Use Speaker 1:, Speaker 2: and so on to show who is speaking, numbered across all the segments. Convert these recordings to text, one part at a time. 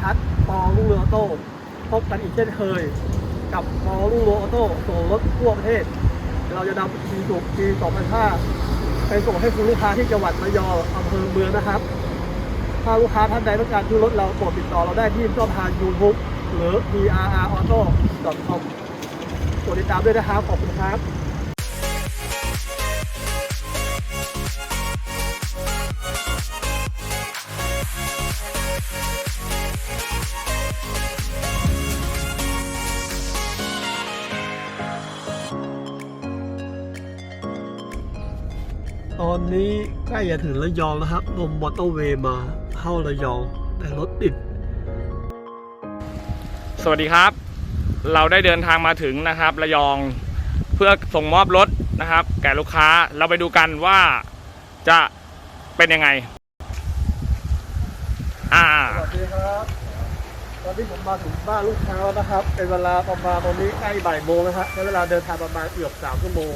Speaker 1: ทัศปอรุ่งเรืองออโต้พบกันอีกเช่นเคย กับปอรุ่งเรืองออโต้ส่งรถทั่วประเทศ เราจะนำปีสุกปี2005ไปส่งให้คุณลูกค้าที่จังหวัดระยองอำเภอเมืองนะครับ ถ้าลูกค้าท่านใดต้องการซื้อรถเราโปรดติดต่อเราได้ที่ช่องทาง YouTube หรือ prrauto.com กดติดตามด้วยนะครับขอบคุณครับ ตอนนี้ใกล้จะถึงระยองแล้วครับลมมอเตอร์เวย์มาเข้าระยองแต่รถติด
Speaker 2: สวัสดีครับ เราได้เดินทางมาถึงนะครับ ระยองเพื่อส่งมอบรถนะครับ แก่ลูกค้าเราไปดูกันว่าจะเป็นยังไง อ่า
Speaker 1: สวัสดีครับ ตอนนี้ผมมาถึงบ้านลูกค้าแล้วนะครับ เป็นเวลาประมาณตอนนี้ใกล้บ่ายโมงแล้วครับใช้เวลาเดินทางประมาณเกือบสามชั่วโมง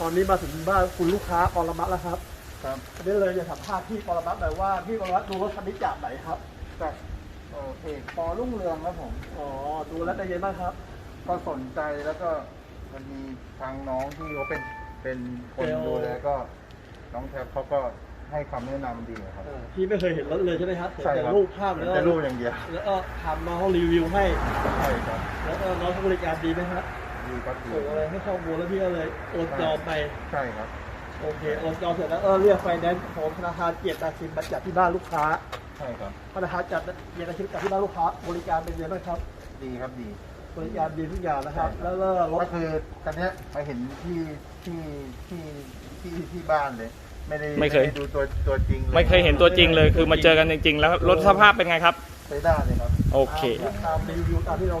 Speaker 1: ตอนนี้มาถึงบ้านคุณลูกค้าปรมัตถ์แล้วครับ
Speaker 3: ครับ
Speaker 1: อันนี้เลยจะสัมภาษณ์พี่ปรมัตถ์หน่อยว่าพี่ปรมัตถ์ดูรถคันนี้จากไหนครับ
Speaker 3: จากโอเคปอรุ่งเรืองครับผม
Speaker 1: อ๋อดูแล้วเป็นยังไงบ้างครับ
Speaker 3: ก็สนใจแล้วก็มันมีทางน้องที่เขาเป็นเป็นคน
Speaker 1: เซลล์
Speaker 3: ดูแลก็ น้องแท็บเขาก็ให้คำแนะนำดีครับ
Speaker 1: เออพี่ไม่เคยเห็นรถเลยใช่ไหมครับเห็น
Speaker 3: ใช่
Speaker 1: แต่
Speaker 3: ครับ
Speaker 1: รูปภาพ
Speaker 3: เห็
Speaker 1: แล้
Speaker 3: น
Speaker 1: ว
Speaker 3: แต่รูปอย่างเดียว
Speaker 1: แล้วก็ทำน้องเขารีวิวให้
Speaker 3: ใช่ครับ
Speaker 1: แล้วก็น้องเขาบริการดีไหมครับ
Speaker 3: ดีครับดี
Speaker 1: ส่งอะไรให้ข้อมูลแล้วพี่ก็เลยโอนจองไป
Speaker 3: ใช่ครับ
Speaker 1: โอเคโอนจองเสร็จแล้วเออเรียกไฟแนนซ์ของธนาคารเกียรตินาคินมาจัดที่บ้านลูกค้า
Speaker 3: ใช่ครับ
Speaker 1: ธนาคารจัดเกียรตินาคินจัดที่บ้านลูกค้า บริการเป็นยังไงบ้างครับ
Speaker 3: ดีครับดี
Speaker 1: บริการดีทุกอย่างนะครับ
Speaker 3: ใช่
Speaker 1: แล้วก็ร
Speaker 3: ก็
Speaker 1: ถ
Speaker 3: คือตอนเนี้ยมาเห็นที่ที่ที่ที่ที่บ้านเลย ไม่ได้
Speaker 2: ไม่เคย
Speaker 3: ด้ดูตัวตัวจริงล
Speaker 2: ไม่เคยเห็นตัวจริงเลยคือมาเจอกันจริงๆ แล้วรถสภาพเป็นไงครับ
Speaker 3: ใช้ได้เลยครับ
Speaker 2: โอเค
Speaker 1: ตามรีวิวตามที่เรา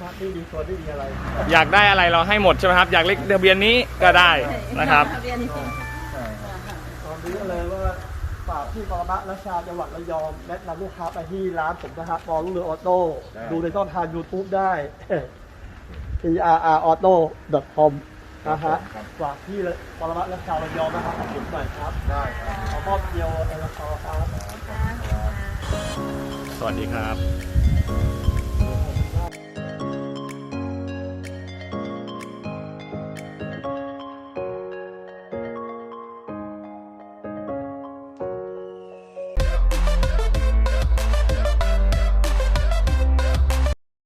Speaker 1: มาที่ดีตัวที่ดีอะไร
Speaker 2: อยากได้อะไรเราให้หมดใช่ไหมครับ อยากเลขทะเบียนนี้ก็ได้นะครับ
Speaker 4: ทะเบียนนี้
Speaker 3: ใช่ครับ
Speaker 1: ตอนนี้ก็เลยว่าฝากที่ปรมะและชาจังหวัดระยองแนะนำลูกค้าไปที่ร้านผมนะครับมองลูกเรือออโต้ดูในช่องทาง YouTube ได้ prrauto.com นะฮะ
Speaker 3: ครับ
Speaker 1: ฝากที่ปรมะและชาวระยองนะครับขอบคุณหน่อยครับ
Speaker 3: ได้ครับ
Speaker 1: ขอมอบเดียวในราคาครับ
Speaker 2: สวัสดีครับ